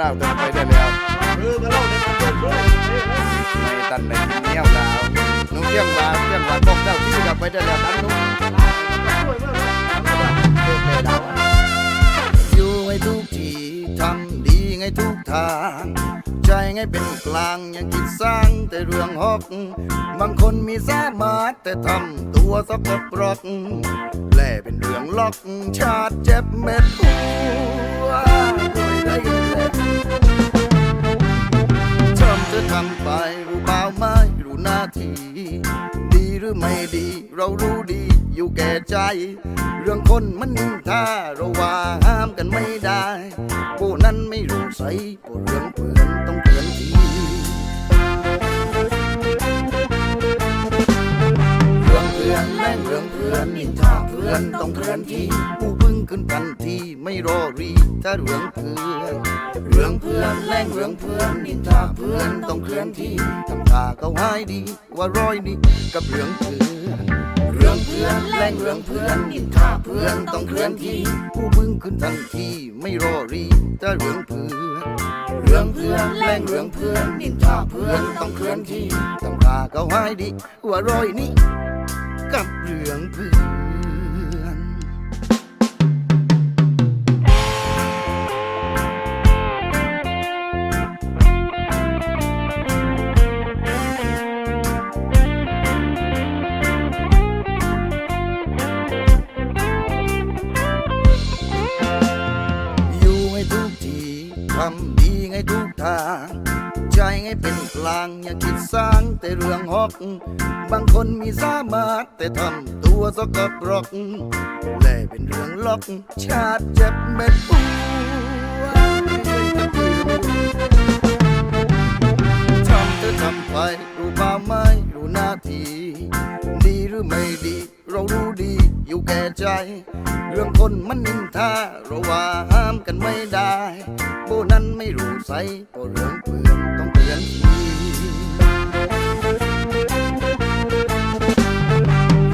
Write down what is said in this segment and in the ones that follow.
ร้ากันไปได้แล้วเออก็เล่าในมันเป็นด้วยไม่ตันในเงี้ยวดาวนุ่งเที่ยงวาเที่ยงวาบอกเจ้าที่กลับไปได้แล้วนั้นนุ่งช่วยมากเกิดในอยู่ให้ทุกที่ทำดีไงทุกทางใจไงเป็นกลางยังคิดสร้างแต่เรื่องหอกบางคนมีสามารถแต่ทำตัวสกปรกแล่เป็นเรื่องล็อกชาติเจ็บเม็ดหัำไปรู้เปล่าไม่รู้หน้าที่ดีหรือไม่ดี เรารู้ดีอยู่แก่ใจ เรื่องคนมันนินทาเราว่าห้ามกันไม่ได้ผู้นั้นไม่รู้ใส่ผู้เรื่องเพื่อนต้องเตือนทีเรื่องเพื่อนแม่งเรื่องเพื่อนนินทาเพื่อนต้องเคลื่อนที่ผู้ ขึ้นทันทีไม่รอรีถ้าเรื่องเพื่อนเรื่องเพื่อนแรงเรื่องเพื่อนนินทาเพื่อนต้องเคลื่อนที่ทำท่าเขาหายดีว่าร้อยดีกับเรื่องเพื่อนเรื่องเพื่อนแรงเรื่องเพื่อนนินทาเพื่อนต้องเคลื่อนที่ผู้มึงขึ้นทันทีไม่รอรีถ้าเรื่องเพื่อนเรื่องเพื่อนแรงเรื่องเพื่อนนินทาเพื่อนต้องเคลื่อนที่ทำท่าเขาหายดีว่าร้อยนี้กับเรื่องเพื่อนำดีให้ทุกทาง ใจให้เป็นกลางอย่าคิดสร้างแต่เรื่องหอก บางคนมีสามารถแต่ทำตัวสกปรกแล่เป็นเรื่องล็อก ชาติเจ็บเม็ดหัวทำจะทำไปรู้เปล่าไม่รู้หน้าที่ ดีหรือไม่ดี เรารู้ดีอยู่แก่ใจ เรื่องคนมันนินทาเราว่าห้ามกันไม่ได้ นั้นไม่รู้ใส่ก็เรื่องเพื่อนต้องเตือนที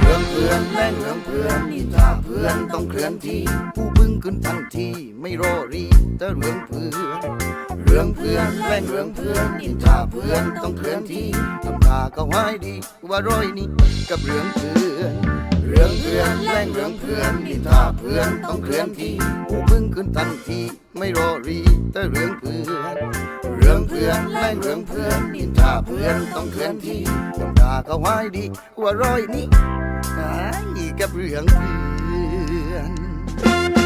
เรื่องเพื่อนแรงเรื่องเพื่อนนินทาเพื่อนต้องเคลื่อนที่ผู้พึ่งขึ้นทันทีไม่รอรีถ้าเรื่องเพื่อนเรื่องเพื่อนแรงเรื่องเพื่อนนินทาเพื่อนต้องเคลื่อนที่ทำท่าก็หายดีว่าร้อยนี้กับเรื่องเพื่อน เรื่องเพื่อนแรงเรื่องเพื่อนนินทาเพื่อนต้องเคลื่อนที่ผู้พึ่งขึ้นทันทีไม่รอรีแต่เรื่องเพื่อนเรื่องเพื่อนแรงเรื่องเพื่อนนินทาเพื่อนต้องเคลื่อนที่ต้องด่าเขาไว้ดีว่าร้อยนี้ไอ้กับเรื่องเพื่อน